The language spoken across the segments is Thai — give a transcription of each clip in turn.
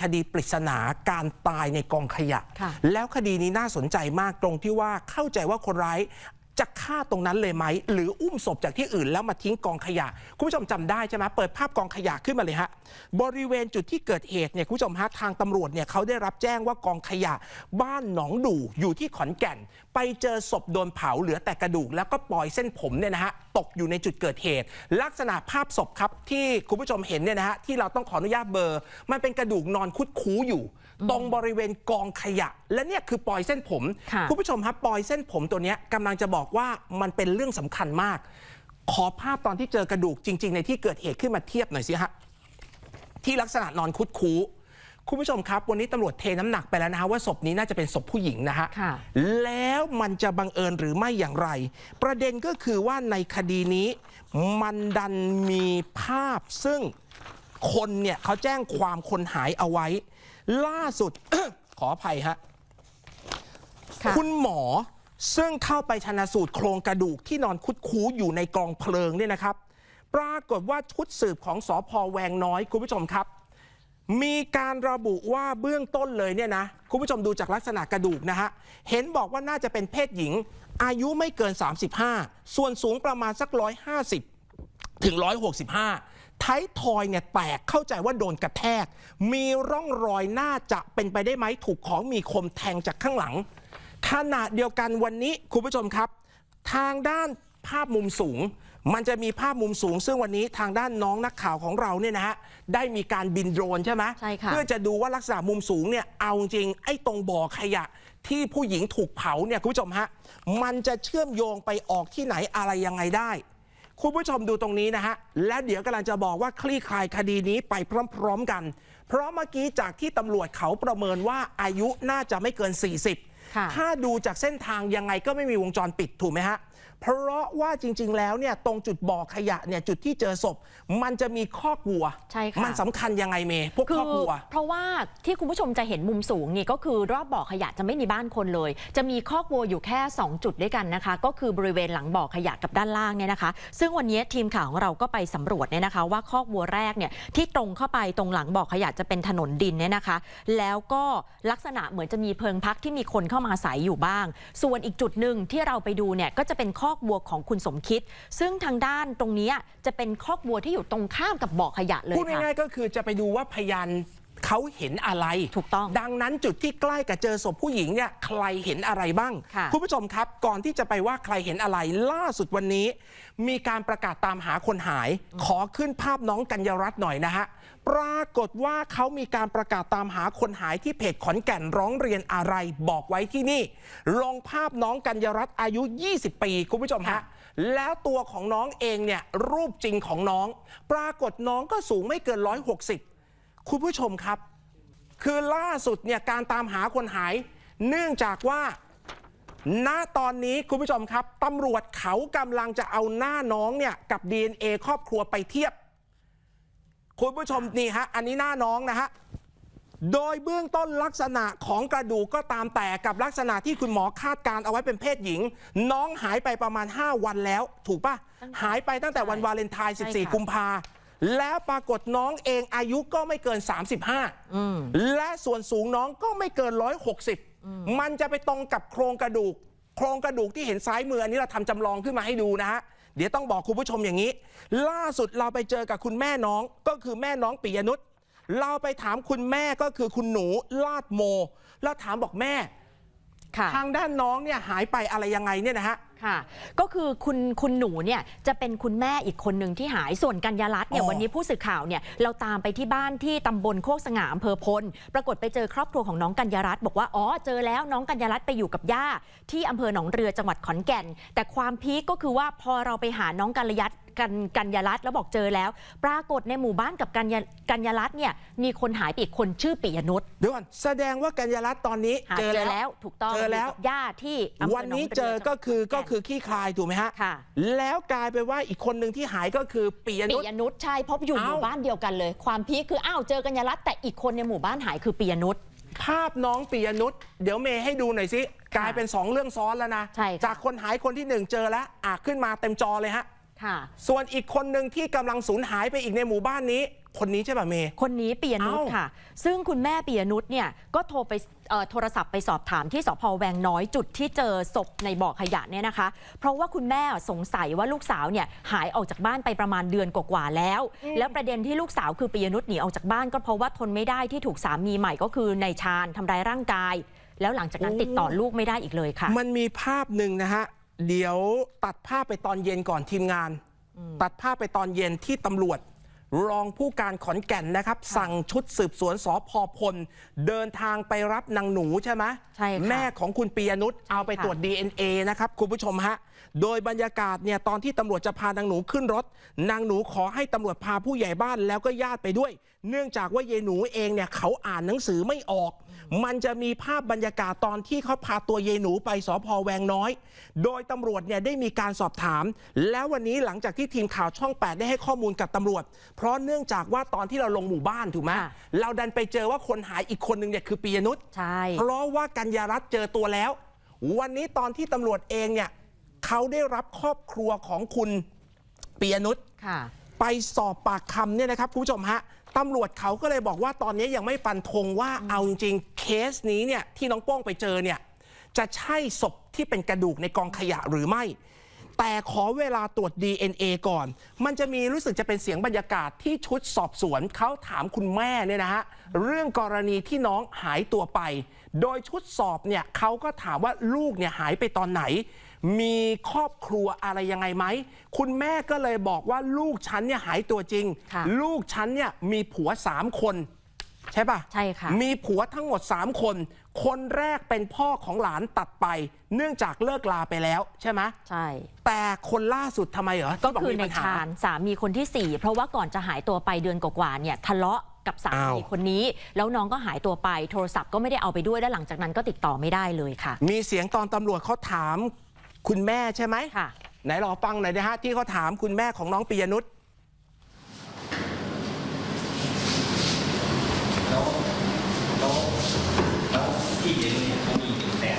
คดีปริศนาการตายในกองขยะค่ะแล้วคดีนี้น่าสนใจมากตรงที่ว่าเข้าใจว่าคนร้ายจะฆ่าตรงนั้นเลยไหม หรืออุ้มศพจากที่อื่นแล้วมาทิ้งกองขยะ คุณผู้ชมจำได้ใช่ไหมเปิดภาพกองขยะขึ้นมาเลยฮะ บริเวณจุดที่เกิดเหตุเนี่ยคุณผู้ชมฮะทางตำรวจเนี่ยเขาได้รับแจ้งว่ากองขยะ บ้านหนองดูอยู่ที่ขอนแก่น ไปเจอศพโดนเผาเหลือแต่กระดูก แล้วก็ปล่อยเส้นผมเนี่ยนะฮะ ตกอยู่ในจุดเกิดเหตุ ลักษณะภาพศพครับที่คุณผู้ชมเห็นเนี่ยนะฮะที่เราต้องขออนุญาตเบลอร์ มันเป็นกระดูกนอนคุดคู้อยู่ ตรงบริเวณกองขยะ และเนี่ยคือปล่อยเส้นผมค่ะคุณผู้ชมครับปล่อยเส้นผมตัวเนี้ยกำลังจะบอกว่ามันเป็นเรื่องสำคัญมาก ขอภาพตอนที่เจอกระดูกจริง ๆ ในที่เกิดเหตุขึ้นมาเทียบหน่อยสิฮะที่ลักษณะนอนคุดคู้ คุณผู้ชมครับ วันนี้ตำรวจเทน้ำหนักไปแล้วนะฮะว่าศพนี้น่าจะเป็นศพผู้หญิงนะฮะค่ะแล้วมันจะบังเอิญหรือไม่อย่างไร ประเด็นก็คือว่าในคดีนี้มันดันมีภาพซึ่งคนเนี่ยเขาแจ้งความคนหายเอาไว้ ล่าสุดขออภัยฮะค่ะคุณหมอซึ่งเข้าไปชนะสูตรโครงกระดูกที่นอนคุดคู้อยู่ในกองเพลิงเนี่ยนะครับ ปรากฏว่าชุดสืบของสอพอแวงน้อยคุณผู้ชมครับ มีการระบุว่าเบื้องต้นเลยเนี่ยนะ คุณผู้ชมดูจากลักษณะกระดูกนะฮะ เห็นบอกว่าน่าจะเป็นเพศหญิง อายุไม่เกิน 35 ส่วนสูงประมาณสัก 150 ถึง 165ไทยทอยเนี่ยแตกเข้าใจว่าโดนกระแทก มีร่องรอยน่าจะเป็นไปได้ไหมถูกของมีคมแทงจากข้างหลัง ขณะเดียวกันวันนี้คุณผู้ชมครับ ทางด้านภาพมุมสูง มันจะมีภาพมุมสูง ซึ่งวันนี้ทางด้านน้องนักข่าวของเราเนี่ยนะฮะได้มีการบินโดรนใช่ไหมใช่ค่ะ เพื่อจะดูว่าลักษณะมุมสูงเนี่ยเอาจริงไอ้ตรงบ่อขยะ ที่ผู้หญิงถูกเผาเนี่ยคุณผู้ชมฮะมันจะเชื่อมโยงไปออกที่ไหนอะไรยังไงได้ คุณผู้ชมดูตรงนี้นะฮะและเดี๋ยวกำลังจะบอกว่าคลี่คลายคดีนี้ไปพร้อมๆกัน เพราะเมื่อกี้จากที่ตำรวจเขาประเมินว่าอายุน่าจะไม่เกิน 40 ค่ะ ถ้าดูจากเส้นทางยังไงก็ไม่มีวงจรปิดถูกไหมฮะ เพราะว่าจริง ๆ แล้วเนี่ยตรงจุดบ่อขยะเนี่ยจุดที่เจอศพ มันจะมีคอกวัว ใช่ค่ะ มันสำคัญยังไงเมย์พวกคืคอกวัว เพราะว่าที่คุณผู้ชมจะเห็นมุมสูงนี่ก็คือรอบบ่อขยะจะไม่มีบ้านคนเลย จะมีคอกวัวอยู่แค่ 2 จุดด้วยกันนะคะ ก็คือบริเวณหลังบ่อขยะกับด้านล่างเนี่ยนะคะ ซึ่งวันนี้ทีมข่าวของเราก็ไปสำรวจเนี่ยนะคะ ว่าคอกวัวแรกเนี่ยที่ตรงเข้าไปตรงหลังบ่อขยะจะเป็นถนนดินเนี่ยนะคะ แล้วก็ลักษณะเหมือนจะมีเพิงพักที่มีคนเข้ามาอาศัยอยู่บ้าง ส่วนอีกจุดหนึ่งที่เราไปดูเนี่ยก็จะเป็นคอกวัวของคุณสมคิด ซึ่งทางด้านตรงนี้จะเป็นคอกวัวที่อยู่ตรงข้ามกับบ่อขยะเลยพูดค่ะ ง่ายๆก็คือจะไปดูว่าพยาน เขาเห็นอะไรถูกต้อง ดังนั้นจุดที่ใกล้กับเจอศพผู้หญิงเนี่ยใครเห็นอะไรบ้างค่ะณผู้ชมครับ ก่อนที่จะไปว่าใครเห็นอะไรล่าสุดวันนี้ มีการประกาศตามหาคนหาย ขอขึ้นภาพน้องกัญญารัตน์หน่อยนะฮะปรากฏว่าเขามีการประกาศตามหาคนหายที่เพจขอนแก่นร้องเรียนอะไรบอกไว้ที่นี่ ลงภาพน้องกัญญารัตน์อายุ 20 ปีคุณผู้ชมฮะแล้วตัวของน้องเองเนี่ยรูปจริงของน้อง ปรากฏน้องก็สูงไม่เกิน 160 คุณผู้ชมครับ คือล่าสุดเนี่ยการตามหาคนหาย เนื่องจากว่าณตอนนี้คุณผู้ชมครับตำรวจเขากำลังจะเอาหน้าน้องเนี่ยกับ DNA ครอบครัวไปเทียบ คุณผู้ชมนี่ฮะอันนี้หน้าน้องนะฮะโดยเบื้องต้นลักษณะของกระดูกก็ตามแต่กับลักษณะที่คุณหมอคาดการณ์เอาไว้เป็นเพศหญิง น้องหายไปประมาณ 5 วันแล้ว ถูกปะหายไปตั้งแต่วันวาเลนไทน์ใช่ค่ะ14 กุมภา แล้วปรากฏน้องเองอายุก็ไม่เกิน 35 และส่วนสูงน้องก็ไม่เกิน 160 มันจะไปตรงกับโครงกระดูก โครงกระดูกที่เห็นซ้ายมืออันนี้เราทำจำลองขึ้นมาให้ดูนะฮะเดี๋ยวต้องบอกคุณผู้ชมอย่างนี้ ล่าสุดเราไปเจอกับคุณแม่น้องก็คือแม่น้องปิยนุชเราไปถามคุณแม่ก็คือคุณหนูลาดโม แล้วถามบอกแม่ค่ะทางด้านน้องเนี่ยหายไปอะไรยังไงเนี่ยนะฮะ ค่ะ ก็คือคุณคุณหนูเนี่ยจะเป็นคุณแม่อีกคนหนึ่งที่หายส่วนกัญญารัตน์เนี่ยอ๋อวันนี้ผู้สื่อข่าวเนี่ยเราตามไปที่บ้านที่ตำบลโคกสง่าอำเภอพล ปรากฏไปเจอครอบครัวของน้องกัญญารัตน์บอกว่าอ๋อเจอแล้วน้องกัญญารัตน์ไปอยู่กับย่าที่อำเภอหนองเรือจังหวัดขอนแก่น แต่ความพีคก็คือว่าพอเราไปหาน้องกัญญารัตน์ กันกัญญารัตน์แล้วบอกเจอแล้ว ปรากฏในหมู่บ้านกับกัญญากัญญารัตน์เนี่ยมีคนหายไปอีกคนชื่อปิยนุชเดี๋ยวก่อนแสดงว่ากัญญารัตน์ตอนนี้หาเจอเจอแล้แล้ววถูกต้องเจอแล้วยู่กับย่าที่อำเภอวันหนองนี้รือเจอก็คือจังหวัดก็ขนแคือขี้คลายถูกไหมฮะค่ะแล้วกลายไปนว่าอีกคนหนึ่งที่หายก็คือปิยปินุช ยนุชใช่เพราะอยู่หเอ้า มู่บ้านเดียวกันเลย ความพีคคืออ้าวเจอกัญญารัตน์แต่อีกคนในหมู่บ้านหายคือปิยนุช ภาพน้องปิยนุชเดี๋ยวเมย์ให้ดูหน่อยสิกลายเป็น2เรื่องซ้อนแล้วนะ ใช่ค่ะ จากคนหายคนที่หนึ่งเจอแล้วอะขึ้นมาเต็มจอเลยฮะค่ะ ส่วนอีกคนหนึ่งที่กำลังสูญหายไปอีกในหมู่บ้านนี้ คนนี้ใช่ป่ะเมย์คนนี้ปียนุชเอ้าค่ะ ซึ่งคุณแม่ปียนุชเนี่ยก็โทรไปเอ่อโทรศัพท์ไปสอบถามที่สพแวงน้อยจุดที่เจอศพในบ่อขยะเนี่ยนะคะ เพราะว่าคุณแม่สงสัยว่าลูกสาวเนี่ยหายออกจากบ้านไปประมาณเดือนกว่าๆแล้ว แล้วประเด็นที่ลูกสาวคือปียนุชหนีออกจากบ้านก็เพราะว่าทนไม่ได้ที่ถูกสามีใหม่ก็คือในายชาญทำร้ายร่างกาย แล้วหลังจากนั้นติดต่อลูกไม่ได้อีกเลยค่ะ มันมีภาพหนึ่งนะฮะ เดี๋ยวตัดภาพไปตอนเย็นก่อนทีมงาน ตัดภาพไปตอนเย็นที่ตำรวจ รองผู้การขอนแก่นนะครับ สั่งชุดสืบสวนสพพล เดินทางไปรับนางหนูใช่ไหมใช่ค่ะแม่ของคุณปียนุชเอาไปค่ะตรวจ DNA นะครับ คุณผู้ชมฮะ โดยบรรยากาศเนี่ยตอนที่ตำรวจจะพานางหนูขึ้นรถ นางหนูขอให้ตำรวจพาผู้ใหญ่บ้านแล้วก็ญาติไปด้วย เนื่องจากว่ายายหนูเองเนี่ยเขาอ่านหนังสือไม่ออก มันจะมีภาพบรรยากาศตอนที่เขาพาตัวยายหนูไปสพแวงน้อย โดยตำรวจเนี่ยได้มีการสอบถาม แล้ววันนี้หลังจากที่ทีมข่าวช่อง 8 ได้ให้ข้อมูลกับตำรวจ เพราะเนื่องจากว่าตอนที่เราลงหมู่บ้านถูกไหมค่ะเราดันไปเจอว่าคนหายอีกคนหนึ่งเนี่ยคือปียนุชใช่เพราะว่ากัญญารัตน์เจอตัวแล้ว วันนี้ตอนที่ตำรวจเองเนี่ยเขาได้รับครอบครัวของคุณปียนุชค่ะ ไปสอบปากคำเนี่ยนะครับคุณผู้ชมฮะตำรวจเขาก็เลยบอกว่าตอนนี้ยังไม่ฟันธงว่าเอาจริงเคสนี้เนี่ยที่น้องโป้งไปเจอเนี่ยจะใช่ศพที่เป็นกระดูกในกองขยะหรือไม่ แต่ขอเวลาตรวจ DNA ก่อน มันจะมีรู้สึกจะเป็นเสียงบรรยากาศที่ชุดสอบสวนเขาถามคุณแม่เนี่ยนะฮะเรื่องกรณีที่น้องหายตัวไป โดยชุดสอบเนี่ยเขาก็ถามว่าลูกเนี่ยหายไปตอนไหน มีครอบครัวอะไรยังไงไหม คุณแม่ก็เลยบอกว่าลูกฉันเนี่ยหายตัวจริง ค่ะ ลูกฉันเนี่ยมีผัวสามคน ใช่ปะ ใช่ค่ะ มีผัวทั้งหมด 3 คน คนแรกเป็นพ่อของหลานตัดไป เนื่องจากเลิกลาไปแล้วใช่ไหมใช่ แต่คนล่าสุดทำไมเหรอก็ที่บคือมีในปัญห ชาญสามีคนที่ 4 เพราะว่าก่อนจะหายตัวไปเดือนกว่าๆเนี่ยทะเลาะ กับสาอ้ามีวคนนี้ แล้วน้องก็หายตัวไป โทรศัพท์ก็ไม่ได้เอาไปด้วย แล้วหลังจากนั้นก็ติดต่อไม่ได้เลยค่ะ มีเสียงตอนตำรวจเขาถามคุณแม่ใช่ไหมค่ะ ไหนรอฟังหน่อยนะฮะที่เขาถามคุณแม่ของน้องปียนุชแล้วแล้วแล้วที่เลี้ยงเนี่ยเขามีแฟน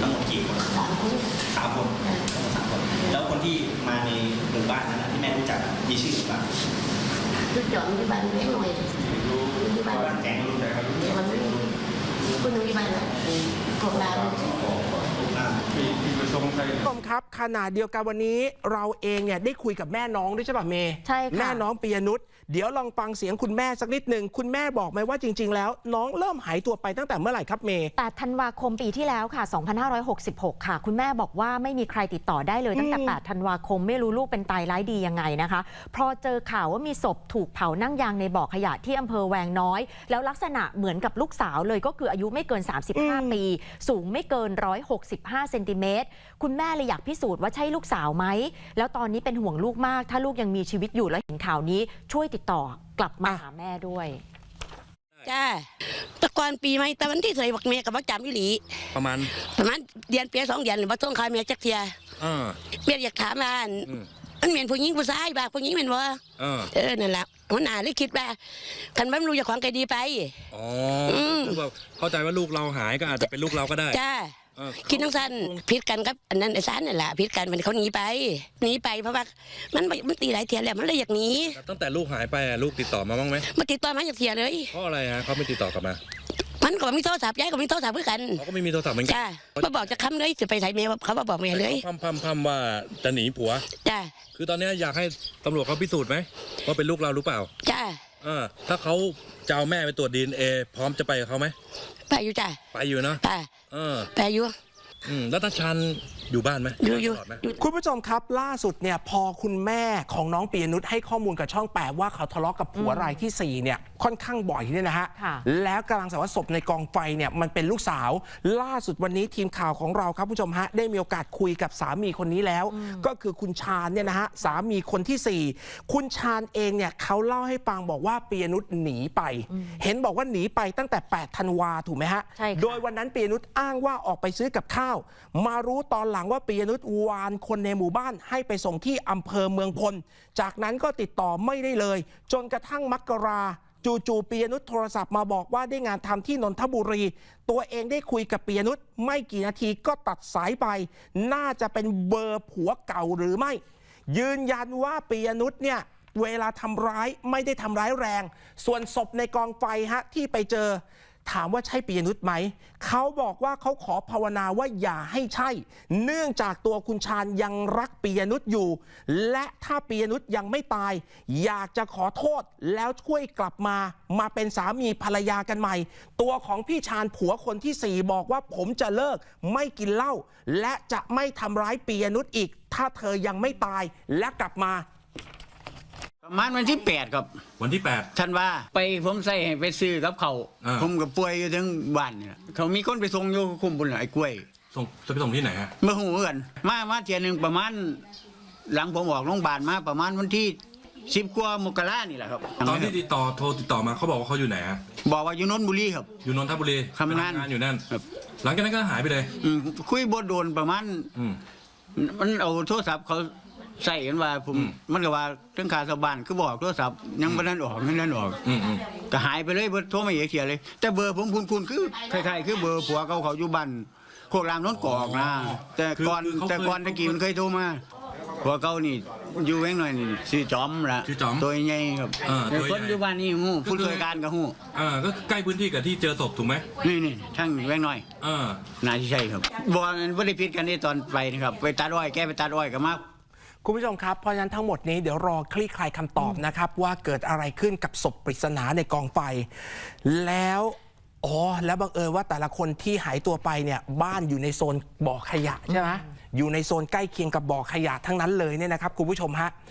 ทั้งหมดกี่คนสามคนสามคนทั้งหมดสามคน แล้วคนที่มาในหมู่บ้านนั้นนะที่แม่รู้จักอะมีชื่อหรือเปล่า tôi chọn cái bạn bé ngoài รู้ cái บ้าน bạn แสงรู้ จักครับ để mà có những cái bạn là cuộc làm ถูกหน้าผู้ชมครับขณะเดียวกันวันนี้เราเองเนี่ยได้คุยกับแม่น้องด้วยใช่ป่ะเมย์ใช่ค่ะ แม่น้องปียนุชเดี๋ยวลองฟังเสียงคุณแม่สักนิดหนึ่งคุณแม่บอกไหมว่าจริง ๆ แล้ว น้องเริ่มหายตัวไปตั้งแต่เมื่อไหร่ครับเมย์ 8ธันวาคมปีที่แล้วค่ะ 2566 ค่ะ คุณแม่บอกว่าไม่มีใครติดต่อได้เลยตั้งแต่อืม8ธันวาคม ไม่รู้ลูกเป็นตายร้ายดียังไงนะคะ พอเจอข่าวว่ามีศพถูกเผานั่งยางในบ่อขยะที่อำเภอแวงน้อย แล้วลักษณะเหมือนกับลูกสาวเลยก็คืออายุไม่เกิน35 ปี สูงไม่เกิน 165 เซนติเมตร คุณแม่เลยอยากพิสูจน์ว่าใช่ลูกสาวไหม แล้วตอนนี้เป็นห่วงลูกมาก ถ้าลูกยังมีชีวิตอยู่แล้วเห็นข่าวนี้ ช่วยติดต่อกลับมาอะหาแม่ด้วยจ้าแตะกอนปีใหม่แต่วันที่ใส่บักเมียกับบักจำอีหลี ประมาณประมาณเดือนเปียสองเดือนหรือว่าต้องคายเมียจักเทียเออเมียอยากถามว่าอันอืมมันเหม็นผู้หญิงผู้ชายบ่าผู้หญิงเหม็นว่าเออเออนั่นแหละหัวหน้าเลยคิดว่าคันบ้านรู้เจะของใครดีไป อ๋ออืมคือแบบเข้าใจว่าลูกเราหายก็อาจจะเป็นลูกเราก็ได้ จ้าเออ คิดทั้งสั้นพิดกันกับอันนั้นไอ้สารนั่นแหละพิดกันมันเขาหนีไปหนีไปเพราะว่ามันบ่มันตีหลายเทียแล้วมันเลยอยากหนีแต่ตั้งแต่ลูกหายไปอะลูกติดต่อมาบ้างไหมมาติดต่อมาจากเทียเลยเพราะอะไรฮะเขาไม่ติดต่อกลับมามันก็มีโทรศัพท์ย้ายก็มีโทรศัพท์เพื่อกันเขาก็ไม่มีโทรศัพท์เหมือนกันจ้ามาบอกจะคำเลยจะไปไทยเมียเขามาบอกเมียเลยพัมพัมพัมว่าจะหนีผัวจ้าคือตอนเนี้ยอยากให้ตำรวจเขาพิสูจน์ไหมว่าเป็นลูกเราหรือเปล่าจ้า เออถ้าเขาจะเอาแม่ไปตรวจดีเอพร้อมจะไปกับเขาไหมไปอยู่จ้าไปอยู่เนอะไปเออไปอยู่ อืมแล้วตาชันอยู่บ้านไหมอยู่อยู่ตลดไหม อยู่ คุณผู้ชมครับ ล่าสุดเนี่ยพอคุณแม่ของน้องปียนุชให้ข้อมูลกับช่องแปดว่าเขาทะเลาะกับผัวรายทีสี่4 เนี่ย ค่อนข้างบ่อยเนี่ยนะฮะ ค่ะ แล้วกำลังสารวัสศพในกองไฟเนี่ยมันเป็นลูกสาว ล่าสุดวันนี้ทีมข่าวของเราครับผู้ชมฮะ ได้มีโอกาสคุยกับสามีคนนี้แล้ว ก็คือคุณชาญเนี่ยนะฮะสามีคนที่4 คุณชาญเองเนี่ยเขาเล่าให้ฟังบอกว่าปียนุชหนีไป เห็นบอกว่าหนีไปตั้งแต่8ธันวาถูกไหมฮะ ใช่ค่ะ โดยวันนั้นปียนุชอ้างว่าออกไปซื้อกับข้าวมารู้ตอนหลังว่าปียนุชวานคนในหมู่บ้านให้ไปส่งที่อำเภอเมืองพล จากนั้นก็ติดต่อไม่ได้เลย จนกระทั่งมกราจู่ๆปียนุชโทรศัพท์มาบอกว่าได้งานทำที่นนทบุรี ตัวเองได้คุยกับปียนุชไม่กี่นาทีก็ตัดสายไป น่าจะเป็นเบอร์ผัวเก่าหรือไม่ ยืนยันว่าปียนุชเนี่ยเวลาทำร้ายไม่ได้ทำร้ายแรง ส่วนศพในกองไฟฮะที่ไปเจอ ถามว่าใช่ปียนุชไหม เขาบอกว่าเขาขอภาวนาว่าอย่าให้ใช่ เนื่องจากตัวคุณชาญยังรักปียนุชอยู่ และถ้าปียนุชยังไม่ตาย อยากจะขอโทษแล้วช่วยกลับมามาเป็นสามีภรรยากันใหม่ ตัวของพี่ชาญผัวคนที่สี่บอกว่าผมจะเลิกไม่กินเหล้าและจะไม่ทำร้ายปียนุชอีก ถ้าเธอยังไม่ตายและกลับมา ประมาณวันที่แปดครับ วันที่ท่านว่าไปผมใส่ให้ไปซื้อกับเขาวอ่า ผมกับป่วยอยู่ทั้งบ้านเนี่ยเขามีคนไปส่งอยู่คุมบุญไอ้กล้วย8ส่งจะไปส่งที่ไหนฮะเมื่อหูกันมามาเทียหนึ่งประมาณ หลังผมออกโรงพยาบาลมาประมาณวันที่สิบกว่ามกรานี่แหละครับตอนที่ติดต่อโทรติดต่อมาเขาบอกว่าเขาอยู่ไหนฮะบอกว่าอยู่นนทบุรีครับ อยู่นนทบุรีทำงาน ไปอยู่นั่น ครับหลังจากนั้นก็หายไปเลย อืมคุยบดโดนประมาณ อืมมันเอาโทรศัพท์เขา ใส่กันว่าผมอืมมันก็ว่าเรื่องขาสาวบ้านคือบอกโทรศัพท์ยังไม่นั้นออกไม่นั้นออกอืมอืมก็หายไปเลยเบอร์โทรมาเอกเขียเลย แต่เบอร์ผมคุณคุณคือคล้ายๆคือเบอร์ผัวเขาเขาอยู่บ้านโคกรามโน้นกอกนะแต่ก่อนแต่ก่อนตะกี้มันเคยโทรมาผัวเขานี่อยู่เองหน่อยนี่ชื่อจอมละชื่อจอมตัวใหญ่ครับเออตัวใหญ่ คนอยู่บ้านนี่หู้ผู้ช่วยการกับหู้อ่าก็ใกล้พื้นที่กับที่เจอศพถูกไหมนี่นี่ช่างแวงหน่อยเออน่าจะใช่ครับบอลไม่ได้พิดกันนี่ตอนไปนะครับ ไปตัดอ้อยแกไปตัดอ้อยกับมา คุณผู้ชมครับ เพราะฉะนั้นทั้งหมดนี้เดี๋ยวรอคลี่คลายคำตอบนะครับ ว่าเกิดอะไรขึ้นกับศพปริศนาในกองไฟ แล้วอ๋อแล้วบังเอิญว่าแต่ละคนที่หายตัวไปเนี่ยบ้านอยู่ในโซนบ่อขยะใช่ไหมอยู่ในโซนใกล้เคียงกับบ่อขยะทั้งนั้นเลยเนี่ยนะครับคุณผู้ชมฮะ